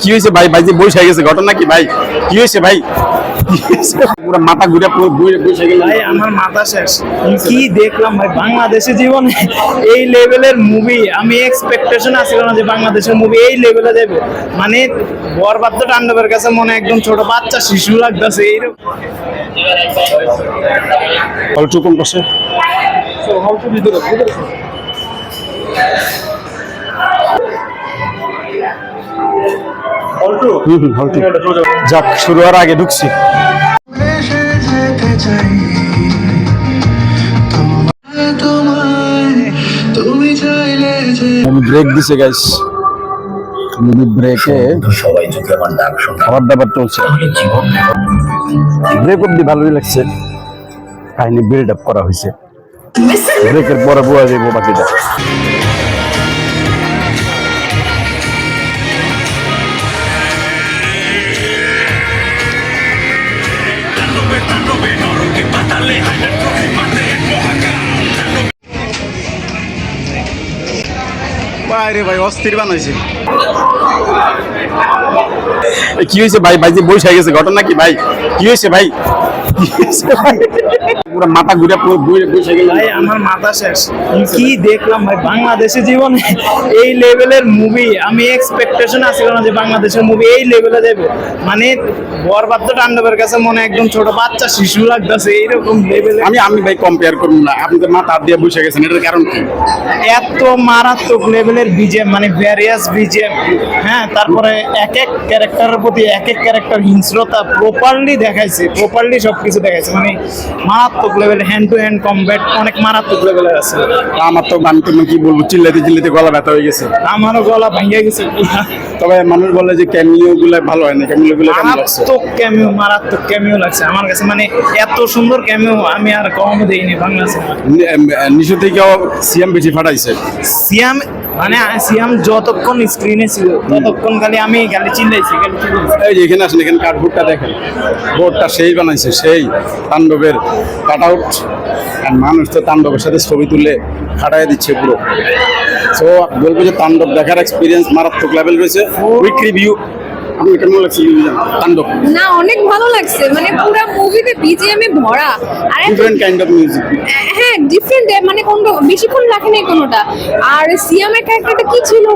কি হয়েছে ভাই? ভাই যে বসে গেছে ঘটনা কি ভাই? কি হয়েছে ভাই? পুরো মাথা ঘুরে পুরো বই- বসে গেল। ভাই আমার মাথা শেষ। কি দেখলাম ভাই? বাংলাদেশে জীবনে এই লেভেলের মুভি আমি এক্সপেকটেশন আছিল না যে বাংলাদেশের মুভি এই লেভেলে মানে টান্ডবের কাছে মনে একদম ছোট বাচ্চা শিশু লাগতেছে এইরকম। যাক শুরু হওয়ার আগে ঢুকছি। আমি ব্রেক দিছে গাইস ব্রেকে সবাই যদি আমার ডাক শোনা। খাবার দাবার চলছে। ব্রেক অব্দি ভালোই লাগছে। কাহিনী বিল্ড আপ করা হয়েছে। ব্রেকের পরে বোয়া যাব বাকিটা। বাইরে ভাই, অস্থির বানাইছে। কি হয়েছে ভাই? ভাই যে বসে গেছে, ঘটনা কি ভাই ভাই? কি হয়েছে ভাই? পুরো মাথা ঘুরে পুরো বসে গেল। ভাই আমার মাথা শেষ। কি দেখলাম ভাই? বাংলাদেশে জীবনে এই লেভেলের মুভি আমি এক্সপেকটেশন আছিল না যে বাংলাদেশের মুভি এই লেভেলে দেবে মানে বরবাদ্য টান্ডবের কাছে মনে একদম ছোট বাচ্চা শিশু লাগতেছে এইরকম লেভেলে আমি আমি ভাই কম্পেয়ার করব না। আপনি তো মাথা দিয়ে বসে গেছেন এটার কারণ কি? এত মারাত্মক লেভেলের বিজেম মানে ভ্যারিয়াস বিজেম হ্যাঁ তারপরে এক এক ক্যারেক্টারের প্রতি এক এক ক্যারেক্টার হিংস্রতা প্রপারলি দেখাইছে প্রপারলি সবকিছু দেখাইছে মানে মারাত্মক level hand to hand combat অনেক মারাত্মক লেভেলের আছে। আমার তো আমি তো কি বলব চিল্লাতে চিল্লাতে গলা ব্যথা হয়ে গেছে। আমারও গলা ভেঙে গেছে তবে মানুষ বলে যে ক্যামিও গুলো ভালো হয় না ক্যামিও গুলো মারাত্মক ক্যামিও মারাত্মক ক্যামিও লাগছে। আমার কাছে মানে এত সুন্দর ক্যামিও আমি আর কখনো দেইনি বাংলা সিনেমা নিশু থেকেও সিএম বেশি ফাটাইছে। সিয়াম মানে সিয়াম যতক্ষণ স্ক্রিনে ছিল ততক্ষণ খালি আমি খালি চিল্লাইছি খালি এই যে এখানে আসেন এখানে কাঠবোর্ডটা দেখেন। বোর্ডটা সেই বানাইছে সেই তাণ্ডবের কাট আউট আর মানুষ তো তাণ্ডবের সাথে ছবি তুলে ফাটাই দিচ্ছে পুরো। তো বলব যে তাণ্ডব দেখার এক্সপিরিয়েন্স মারাত্মক লেভেল রয়েছে। উইক রিভিউ আপনি কেমন লাগছে তাণ্ডব। না অনেক ভালো লাগছে। মানে পুরো মুভিতে বিজিএম এ ভরা। আর ডিফারেন্ট কাইন্ড অফ মিউজিক হ্যাঁ ডিফারেন্ট মানে কোনটা বেশিক্ষণ রাখে নাই কোনোটা। আর সিয়ামের ক্যারেক্টারটা কি ছিল?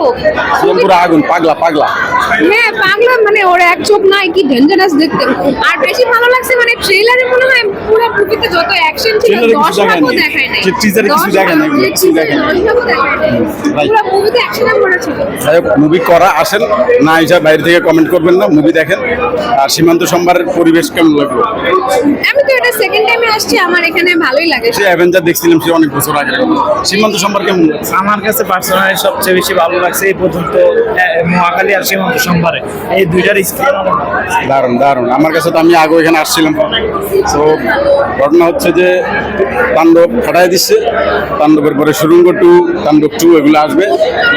পুরো আগুন পাগলা পাগলা। হ্যাঁ পাগলা মানে ওর এক চোখ নাই কি ডেঞ্জারাস দেখতে। আর বেশি ভালো লাগছে মানে ট্রেলারে মনে হয় পুরো মুভিতে যত অ্যাকশন ছিল দশ ভাগও দেখায় নাই। যে teaser-এ কিছু দেখায় নাই, কিছু দেখায় নাই। পুরো মুভিতে অ্যাকশনে ভরা ছিল মুভি করা আসেন। না হিসাব বাইরে থেকে কমেন্ট করবেন না মুভি দেখেন। আর সীমান্ত সোমবারের পরিবেশ কেমন লাগল? আমি তো এটা সেকেন্ড টাইমে আসছি আমার এখানে ভালোই লাগে। সে অ্যাভেঞ্জার দেখছিলাম সে অনেক বছর আগে। সীমান্ত লাগছে? আমার কাছে পার্সোনালি সবচেয়ে বেশি ভালো লাগছে এই পর্যন্ত মহাকালী আর সীমান্ত সোমবারে এই দুইটার স্ক্রিন দারুণ দারুণ। আমার কাছে তো আমি আগে এখানে আসছিলাম। তো ঘটনা হচ্ছে যে তাণ্ডব ফাটাই দিচ্ছে। তাণ্ডবের পরে সুরঙ্গ টু তাণ্ডব টু এগুলো আসবে।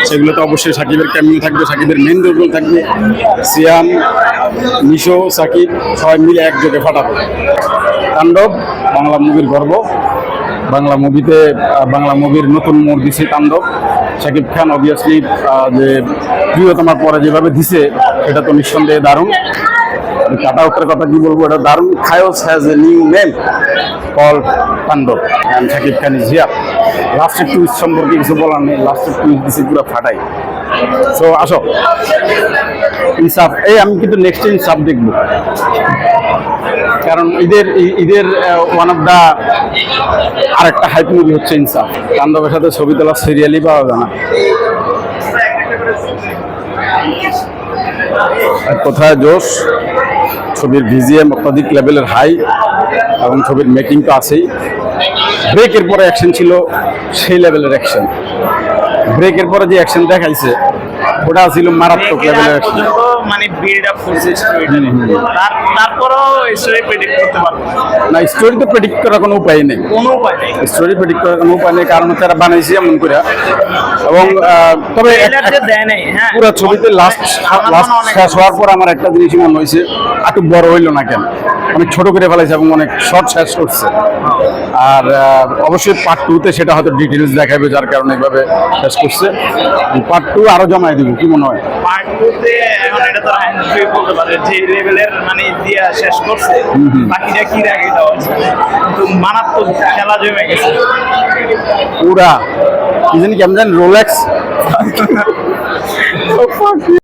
সেগুলো তো অবশ্যই সাকিবের ক্যামিও থাকবে সাকিবের মেন রোল থাকবে। সিয়াম নিশো সাকিব সবাই মিলে একযোগে ফাটাবে। তাণ্ডব বাংলা মুভির গর্ব। বাংলা মুভিতে বাংলা মুভির নতুন মোড় দিছে তাণ্ডব। শাকিব খান অবভিয়াসলি যে প্রিয়তমার পরে যেভাবে দিছে, এটা তো নিঃসন্দেহে দারুণ। আউটের কথা কি বলব? এটা দারুণ খায়স has a new name call Tandav and Shakib Khan here লাস্টের টুইস্ট সম্পর্কে কিছু বলার নেই লাস্টের টুইস্ট দিছে, পুরো ফাটাই। সো আসো। ইনসাফ এই আমি কিন্তু নেক্সট ইনসাফ দেখব। কারণ ঈদের ঈদের ওয়ান অফ দা আরেকটা হাইপ মুভি হচ্ছে ইনসাফ। তাণ্ডবের সাথে ছবি তোলা সিরিয়ালই পাওয়া যায় না। কোথায় জোশ? ছবির ভিজিএম অত্যাধিক লেভেলের হাই এবং ছবির মেকিং তো আছেই। ব্রেকের পরে অ্যাকশন ছিল সেই লেভেলের অ্যাকশন ব্রেকের পরে যে অ্যাকশন দেখাইছে ওটা ছিল মারাত্মক লেভেলের অ্যাকশন মানে বিল্ড আপ করছে। তার স্টোরি প্রেডিক্ট করতে পারব না। না স্টোরি তো প্রেডিক্ট করার কোনো উপায় নেই। কোনো উপায় নেই। স্টোরি প্রেডিক্ট করার কোনো উপায় নেই কারণ তারা বানাইছে এমন করে। এবং তবে হ্যাঁ। পুরো ছবিতে লাস্ট লাস্ট শেষ হওয়ার পর আমার একটা জিনিসই মনে হয়েছে একটু বড় হইল না কেন? অনেক ছোট করে ফেলাইছে এবং অনেক শর্ট শেষ করছে। আর অবশ্যই পার্ট টুতে সেটা হয়তো ডিটেলস দেখাবে যার কারণে এইভাবে শেষ করছে। পার্ট টু আরও জমাই দিব কি মনে হয়? পার্ট টুতে এখন এটা তো বলতে পারে যে লেভেলের মানে দিয়া শেষ করছে বাকিটা কি রাখে দেওয়া হচ্ছে কিন্তু মারাত্মক খেলা জমে গেছে। পুরা। কি জানি কেমন জানি রোলেক্স